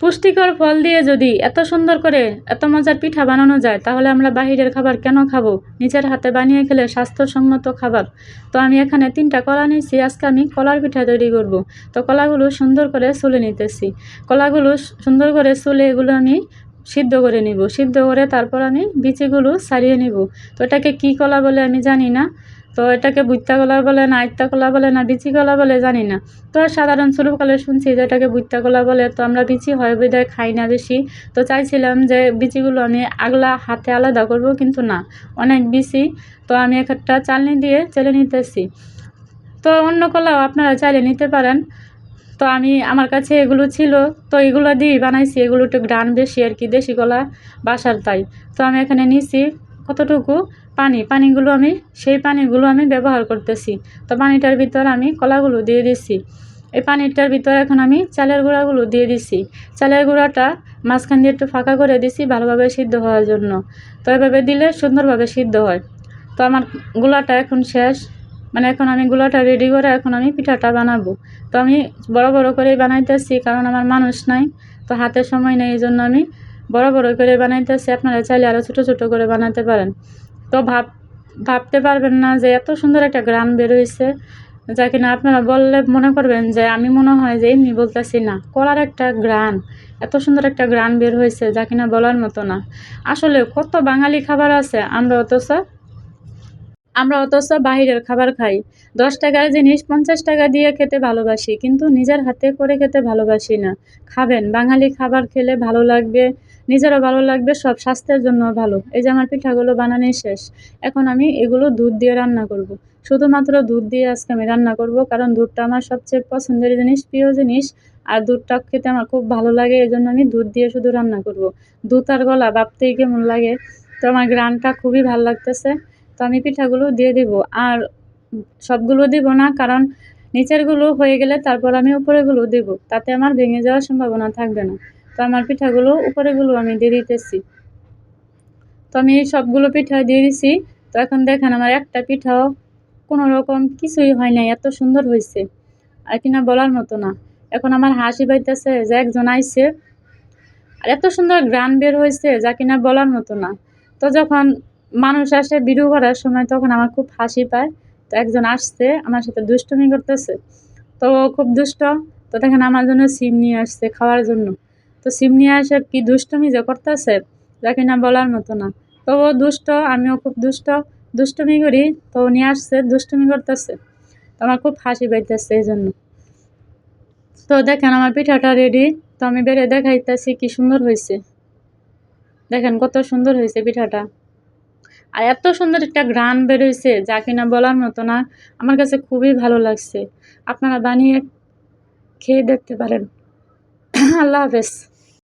পুষ্টিকর ফল দিয়ে যদি এত সুন্দর করে এত মজার পিঠা বানানো যায়, তাহলে আমরা বাহিরের খাবার কেন খাব? নিজের হাতে বানিয়ে খেলে স্বাস্থ্যসম্মত খাবার। তো আমি এখানে তিনটা কলা নিয়েছি, আজকে আমি কলার পিঠা তৈরি করব। তো কলাগুলো সুন্দর করে সুলে নিতেছি। কলাগুলো সুন্দর করে সুলে এগুলো আমি সিদ্ধ করে নিব। সিদ্ধ করে তারপর আমি বিচিগুলো সারিয়ে নিব। তো এটাকে কী কলা বলে আমি জানি না। তো এটাকে বুত্তা কলা বলে না আইত্তা কলা বলে না বিচি কলা বলে জানি না। তো সাধারণ ছোটোকালে শুনছি যে এটাকে বুত্তা কলা বলে, তো আমরা বিচি হয় বিদায় খাই না বেশি। তো চাইছিলাম যে বিচিগুলো আমি আগলা হাতে আলাদা করব কিন্তু না, অনেক বিচি। তো আমি এক একটা চালনি দিয়ে চেলে নিতেছি। তো অন্য কলাও আপনারা চাইলে নিতে পারেন। তো আমি, আমার কাছে এগুলো ছিল, তো এগুলো দিয়েই বানাইছি। এগুলো একটু গ্রান বেশি আর কি, দেশি কলা বাসার তাই। তো আমি এখানে নিছি। কতটুকু পানি? পানিগুলো আমি, সেই পানিগুলো আমি ব্যবহার করতেছি। তো পানিটার ভিতর আমি কলাগুলো দিয়ে দিছি। এই পানিটার ভিতর এখন আমি চালের গুঁড়াগুলো দিয়ে দিছি। চালের গুঁড়াটা মাঝখান দিয়ে একটু ফাঁকা করে দিছি ভালোভাবে সিদ্ধ হওয়ার জন্য। তো এভাবে দিলে সুন্দরভাবে সিদ্ধ হয়। তো আমার গুলাটা এখন শেষ। মানে এখন আমি গুলাটা রেডি করে এখন আমি পিঠাটা বানাবো। তো আমি বড় বড় করেই বানাইতেছি কারণ আমার মানুষ নাই। তো হাতে সময় নেই, এই জন্য আমি বড় বড় করে বানাইতেছি, আপনারা চাইলে আরও ছোটো ছোটো করে বানাতে পারেন। তো ভাব, ভাবতে পারবেন না যে এত সুন্দর একটা গ্রান বেরোইছে, যা কিনা আপনারা বললে মনে করবেন যে আমি মনে হয় যে এমনি বলতেছি না। কলার একটা গ্রান এত সুন্দর একটা গ্রান বের হয়েছে যা কিনা বলার মতো না। আসলে কত বাঙালি খাবার আছে, আমরা অথচ আমরা অথচ বাহিরের খাবার খাই। দশ টাকার জিনিস পঞ্চাশ টাকা দিয়ে খেতে ভালোবাসি, কিন্তু নিজের হাতে করে খেতে ভালোবাসি না। খাবেন, বাঙালি খাবার খেলে ভালো লাগবে নিজেরও ভালো লাগবে, সব স্বাস্থ্যের জন্য ভালো। এই যে আমার পিঠাগুলো বানানোই শেষ। এখন আমি এগুলো দুধ দিয়ে রান্না করব। শুধুমাত্র দুধ দিয়ে আজকে আমি রান্না করব, কারণ দুধটা আমার সবচেয়ে পছন্দের জিনিস, প্রিয় জিনিস। আর দুধটা খেতে আমার খুব ভালো লাগে, এই জন্য আমি দুধ দিয়ে শুধু রান্না করব। দুধ আর গলা ভাবতেই কেমন লাগে। তো আমার গ্রানটা খুবই ভালো লাগতেছে। তো আমি পিঠাগুলো দিয়ে দিব। আর সবগুলো দিব না, কারণ নিচেরগুলো হয়ে গেলে তারপর আমি উপরেগুলো দেব। তাতে আমার ভেঙে যাওয়ার সম্ভাবনা থাকবে না। তো আমার পিঠাগুলো উপরেগুলো আমি দিয়ে দিতেছি। তো আমি সবগুলো পিঠা দিয়ে দিছি। তো এখন দেখেন আমার একটা পিঠাও কোনো রকম কিছুই হয় নাই, এত সুন্দর হয়েছে। আর কিনা বলার মতো না। এখন আমার হাসি পাইতেছে যে একজন আইসে আর এত সুন্দর গ্রান বের হয়েছে যা কিনা বলার মতো না। তো যখন মানুষ আসে ভিডিও করার সময় তখন আমার খুব হাসি পায়। তো একজন আসছে, আমার সাথে দুষ্টুমি করতেছে। তো খুব দুষ্ট। তো দেখেন আমার জন্য সিম নিয়ে আসছে খাওয়ার জন্য। তো সিম নিয়ে আসে কি দুষ্টুমি যে করতেছে? যা কিনা বলার মতো না। তো ও দুষ্ট, আমিও খুব দুষ্ট। দুষ্টমি করি, তো নিয়ে আসছে, দুষ্টুমি করতেছে। তো আমার খুব হাসি পাইতেছে এই জন্য। তো দেখেন আমার পিঠাটা রেডি তো আমি বেড়ে দেখাইতেছি কি সুন্দর হয়েছে দেখেন কত সুন্দর হয়েছে পিঠাটা। আর এত সুন্দর একটা গ্রান বেরোইছে, যা কিনা বলার মতো না। আমার কাছে খুবই ভালো লাগছে। আপনারা বানিয়ে খেয়ে দেখতে পারেন। আল্লাহ হাফেজ